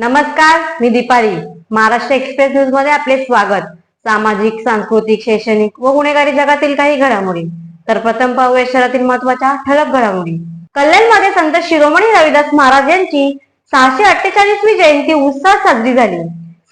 नमस्कार मी दीपाली. महाराष्ट्र एक्सप्रेस न्यूजमध्ये आपले स्वागत. सामाजिक सांस्कृतिक शैक्षणिक व गुन्हेगारी जगातील काही घडामोडी. तर प्रथम पाहूया शहरातील महत्त्वाच्या ठळक घडामोडी. कल्याणमध्ये संत शिरोमणी रविदास महाराज यांची सहाशे अठ्ठेचाळीसवी जयंती उत्साहात साजरी झाली.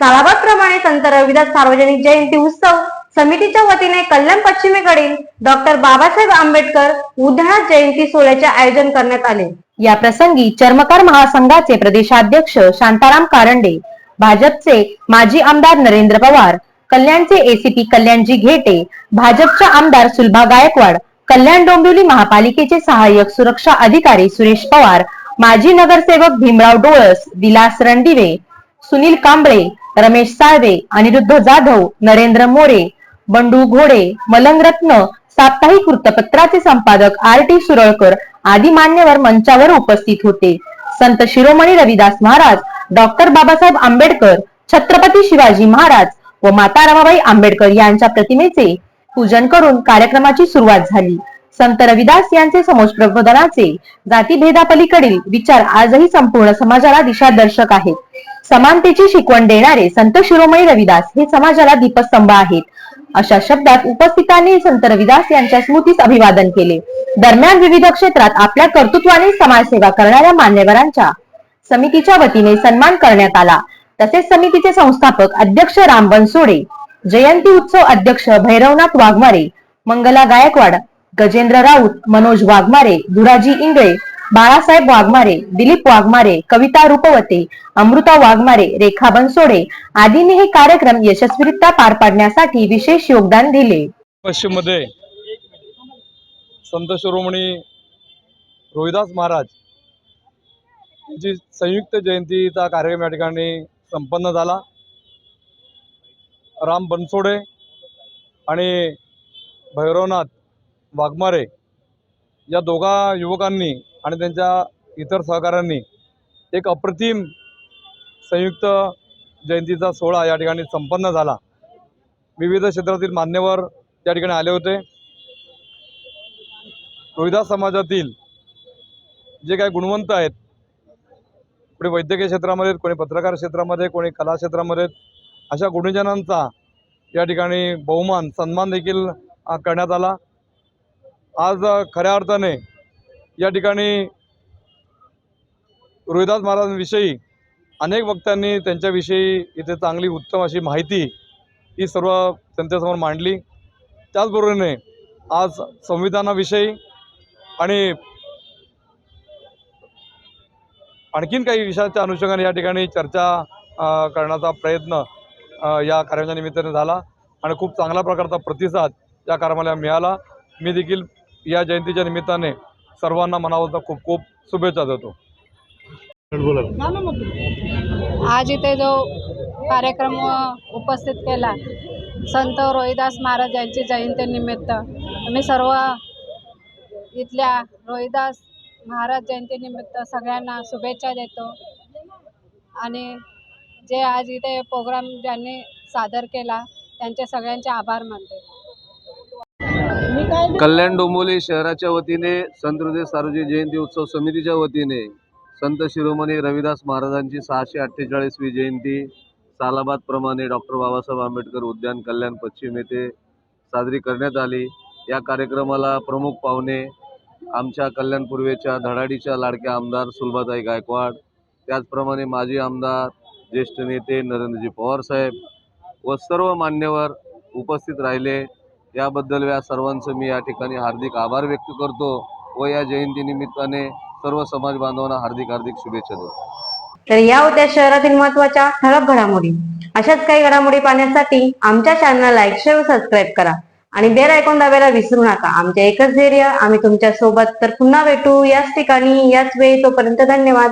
सालाबाद प्रमाणे संत रविदास सार्वजनिक जयंती उत्सव समितीच्या वतीने कल्याण पश्चिमेकडील डॉक्टर बाबासाहेब आंबेडकर उद्यानात जयंती सोहळ्याचे आयोजन करण्यात आले. या प्रसंगी चर्मकार महासंघाचे प्रदेशाध्यक्ष शांताराम कारंडे भाजपचे माजी आमदार नरेंद्र पवार कल्याणचे एसीपी कल्याणजी घेटे भाजपच्या आमदार सुलभा गायकवाड कल्याण डोंबिवली महापालिकेचे सहाय्यक सुरक्षा अधिकारी सुरेश पवार माजी नगरसेवक भीमराव डोळस विलास रणदिवे सुनील कांबळे रमेश साळवे अनिरुद्ध जाधव नरेंद्र मोरे बंडू घोडे मलंगरत्न साप्ताहिक वृत्तपत्राचे संपादक आर टी सुरळकर आदी मान्यवर मंचावर उपस्थित होते. संत शिरोमणी रविदास महाराज डॉक्टर बाबासाहेब आंबेडकर छत्रपती शिवाजी महाराज व माता रमाबाई आंबेडकर यांच्या प्रतिमेचे पूजन करून कार्यक्रमाची सुरुवात झाली. संत रविदास यांचे समोज प्रबोधनाचे जातीभेदापलीकडील विचार आजही संपूर्ण समाजाला दिशादर्शक आहेत. समानतेची शिकवण देणारे संत शिरोमणी रविदास हे समाजाला दीपस्तंभ आहेत. अशा शब्दात उपस्थितांनी संत रविदास यांच्या स्मृतीस अभिवादन केले. दरम्यान विविध क्षेत्रात आपल्या कर्तृत्वाने समाजसेवा करणाऱ्या मान्यवरांच्या समितीच्या वतीने सन्मान करण्यात आला. तसेच समितीचे संस्थापक अध्यक्ष राम बनसोडे जयंती उत्सव अध्यक्ष भैरवनाथ वाघमारे मंगला गायकवाड गजेंद्र राऊत मनोज वाघमारे दुराजी इंगळे बाळासाहेब वाघमारे दिलीप वाघमारे कविता रूपवते अमृता वाघमारे रेखा बनसोडे आदींनी हे कार्यक्रम यशस्वीरित्या पार पाडण्यासाठी विशेष योगदान दिले. पश्चिममध्ये संत शिरोमणी रोहिदास महाराज यांची संयुक्त जयंतीचा कार्यक्रम या ठिकाणी संपन्न झाला. राम बनसोडे आणि भैरवनाथ वाघमारे या दोघा युवकांनी आणि त्यांच्या इतर सहकाऱ्यांनी एक अप्रतिम संयुक्त जयंतीचा सोहळा या ठिकाणी संपन्न झाला. विविध क्षेत्रातील मान्यवर त्या ठिकाणी आले होते. रोहिदास समाजातील जे काही गुणवंत आहेत कोणी वैद्यकीय क्षेत्रामध्ये कोणी पत्रकार क्षेत्रामध्ये कोणी कला क्षेत्रामध्ये अशा गुणीजनांचा या ठिकाणी बहुमान सन्मान देखील करण्यात आला. आज खऱ्या अर्थाने या ठिकाणी रोहिदास महाराजांविषयी अनेक वक्त्यांनी त्यांच्याविषयी इथे चांगली उत्तम अशी माहिती ही सर्व त्यांच्यासमोर मांडली. त्याचबरोबरीने आज संविधानाविषयी आणि आणखीन काही विषयाच्या अनुषंगाने या ठिकाणी चर्चा करण्याचा प्रयत्न या कार्यक्रमाच्या निमित्ताने झाला आणि खूप चांगल्या प्रकारचा प्रतिसाद या कार्यक्रमाला मिळाला. मी देखील या जयंतीच्या निमित्ताने सर्वांना मनापासून खूप खूप शुभेच्छा देतो. आज इथे जो कार्यक्रम उपस्थित केला संत रोहिदास महाराज यांची जयंतीनिमित्त. मी सर्व इथल्या रोहिदास महाराज जयंतीनिमित्त सगळ्यांना शुभेच्छा देतो. आणि जे आज इथे प्रोग्राम ज्यांनी सादर केला त्यांचे सगळ्यांचे आभार मानते. कल्याण डोंबोली शहराच्या वतीने संत हृदय सार्वजनिक जयंती उत्सव समितीच्या वतीने संत शिरोमणी रविदास महाराजांची सहाशे अठ्ठेचाळीसवी जयंती सालाबादप्रमाणे डॉक्टर बाबासाहेब आंबेडकर उद्यान कल्याण पश्चिम येथे साजरी करण्यात आली. या कार्यक्रमाला प्रमुख पाहुणे आमच्या कल्याण पूर्वेच्या धडाडीच्या लाडक्या आमदार सुलभाताई गायकवाड त्याचप्रमाणे माजी आमदार ज्येष्ठ नेते नरेंद्रजी पवारसाहेब व सर्व मान्यवर उपस्थित राहिले. याबद्दल या सर्वांचं मी या ठिकाणी हार्दिक आभार व्यक्त करतो व या जयंतीनिमित्ताने सर्व समाज बांधवांना हार्दिक हार्दिक शुभेच्छा देतो. तर या होत्या शहरातील महत्त्वाच्या ठळक घडामोडी. अशाच काही घडामोडी पाहण्यासाठी आमच्या चॅनलला लाईक शेअर सबस्क्राईब करा. आणि बेल ऐकून दाबायला विसरू नका. आमच्या एकच धैर्य आम्ही तुमच्यासोबत तर पुन्हा भेटू. याच ठिकाणी याच वेळी तोपर्यंत धन्यवाद.